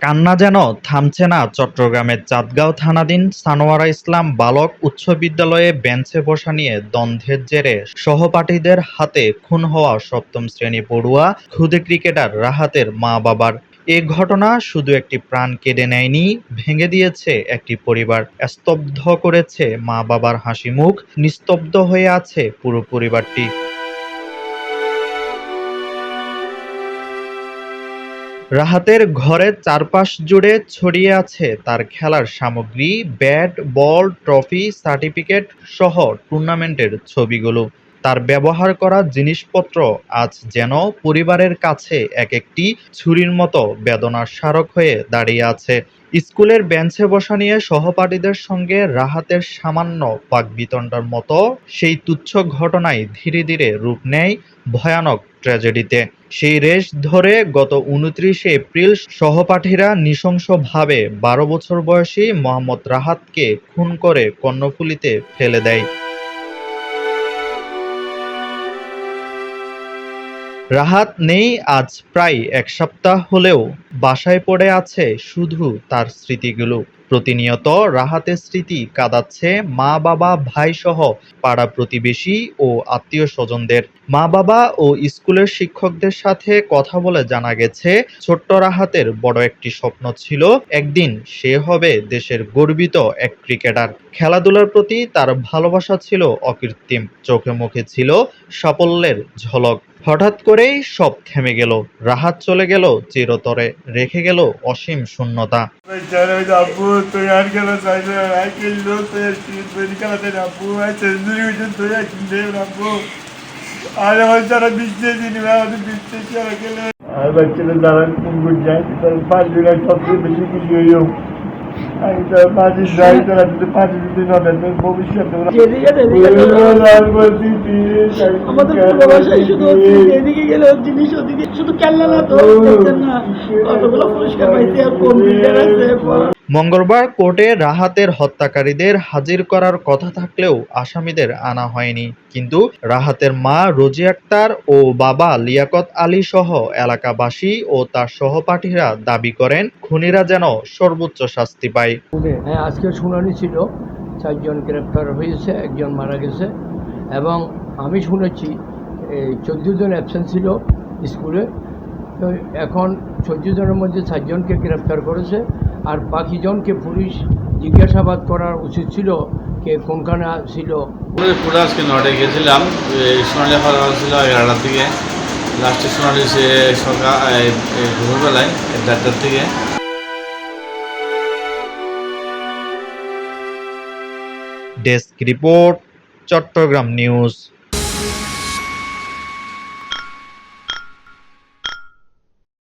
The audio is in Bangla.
কান্না যেন থামছে না চট্টগ্রামের চাঁদগাঁও থানাধীন সানোয়ারা ইসলাম বালক উচ্চ বিদ্যালয়ে বেঞ্চে বসা নিয়ে দ্বন্দ্বের জেরে সহপাঠীদের হাতে খুন হওয়া সপ্তম শ্রেণি পড়ুয়া খুদে ক্রিকেটার রাহাতের মা বাবার। এ ঘটনা শুধু একটি প্রাণ কেড়ে নেয়নি, ভেঙে দিয়েছে একটি পরিবার। স্তব্ধ করেছে মা বাবার হাসি মুখ, নিস্তব্ধ হয়ে আছে পুরো পরিবারটি। রাহাতের ঘরের চারপাশ জুড়ে ছড়িয়ে আছে তার খেলার সামগ্রী, ব্যাট, বল, ট্রফি, সার্টিফিকেট সহ টুর্নামেন্টের ছবিগুলো। তার ব্যবহার করা জিনিসপত্র আজ যেন পরিবারের কাছে এক একটি ছুরির মতো বেদনার স্মারক হয়ে দাঁড়িয়ে আছে। স্কুলের বেঞ্চে বসা নিয়ে সহপাঠীদের সঙ্গে রাহাতের সামান্য বাকবিতণ্ডার মতো সেই তুচ্ছ ঘটনায় ধীরে ধীরে রূপ নেয় ভয়ানক ট্র্যাজেডিতে। সেই রেশ ধরে গত উনত্রিশে এপ্রিল সহপাঠীরা নৃশংসভাবে বারো বছর বয়সী মোহাম্মদ রাহাতকে খুন করে কর্ণফুলীতে ফেলে দেয়। রাহাত নেই আজ, প্রায় এক সপ্তাহ হলেও বাসায় পড়ে আছে শুধু তার স্মৃতিগুলো। প্রতিনিয়ত রাহাতের স্মৃতি কাঁদাচ্ছে মা, বাবা ভাই সহ পাড়া প্রতিবেশী ও আত্মীয় স্বজনদের মা, বাবা ও স্কুলের শিক্ষকদের সাথে কথা বলে জানা গেছে, ছোট্ট রাহাতের বড় একটি স্বপ্ন ছিল, একদিন সে হবে দেশের গর্বিত এক ক্রিকেটার। খেলাধুলার প্রতি তার ভালোবাসা ছিল অকৃত্রিম, চোখে মুখে ছিল সাফল্যের ঝলক। হঠাৎ করেই সব থেমে গেল। রাহাত চলে গেল চিরতরে রেখে গেল অসীম শূন্যতা। আর ছিল দাঁড়ান যায়? পাঁচ বিঘায় সবচেয়ে বেশি এদিকে গেলে জিনিস ওদিকে শুধু খেলনা না তো কতগুলো পুরস্কার পাইছে আর কম্পিউটার আছে পড়া- মঙ্গলবার কোর্টে রাহাতের হত্যাকারীদের হাজির করার কথা থাকলেও আসামিদের আনা হয়নি। কিন্তু রাহাতের মা রোজি আক্তার ও বাবা লিয়াকত আলী সহ এলাকাবাসী ও তার সহপাঠীরা দাবি করেন, খুনিরা যেন সর্বোচ্চ শাস্তি পায়। হ্যাঁ আজকে শুনানি ছিল। চারজন গ্রেপ্তার হয়েছে, একজন মারা গেছে। এবং আমি শুনেছি চোদ্দ জন অ্যাবসেন্ট ছিল স্কুলে। তো এখন চোদ্দ জনের মধ্যে চারজনকে গ্রেপ্তার করেছে। আর বাকিজনকে পুলিশ জিজ্ঞাসাবাদ করার উচিত ছিল কে কোনখানে ছিল। আজকে নটায় গেছিলাম এই সোনালি খাওয়া ছিল এগারোটার দিকে। লাস্টে সোনালি সে সকাল এই চারটার থেকে ডেস্ক রিপোর্ট চট্টগ্রাম নিউজ।